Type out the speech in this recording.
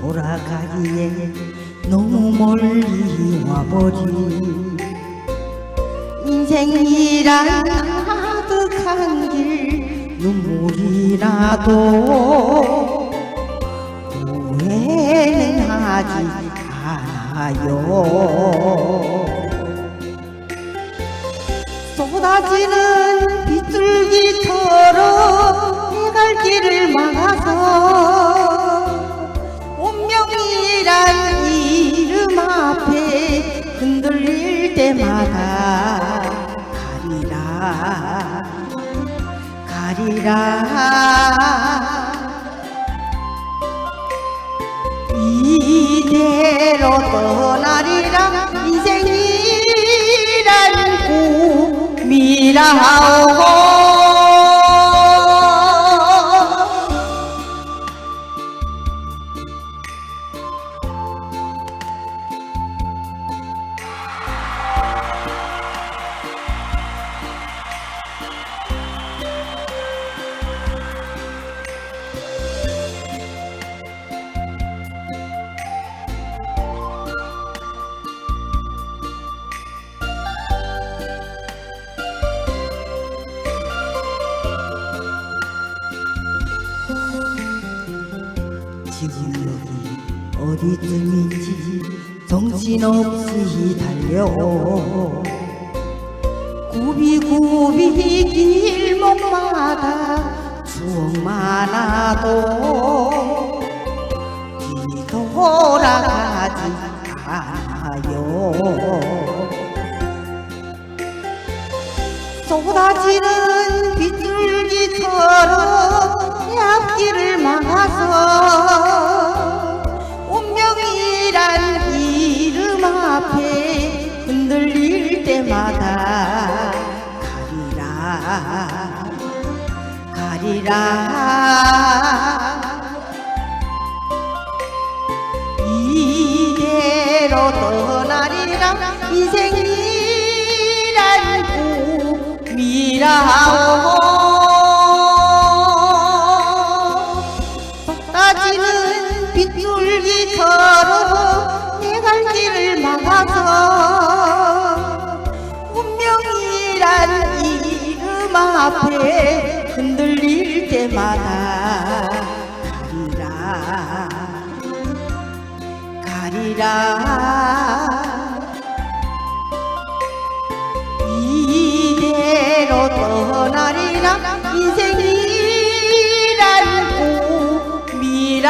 돌아가기에 너무 멀리 와버린 인생이란 가득한 길 눈물이 나도 후회는 하지 않아요. 쏟아지는 빗줄기처럼 내갈 길을 막아 때마다 가리라 가리라. 이대로 떠나리라 인생이란 꿈이라 지금 여기 어디쯤인지 정신없이 달려 굽이굽이 길목마다 추억만 하도 뒤돌아가지 않아요. 쏟아지는 가리라. 이대로 떠나리라. 인생이란 꿈이라오. 쏟아지는 빗줄기처럼 내갈 길을 막아서 운명이란 이름 앞에 때마다 가리라. 가리라. 이대로 떠나리라. 인생이란 꿈이라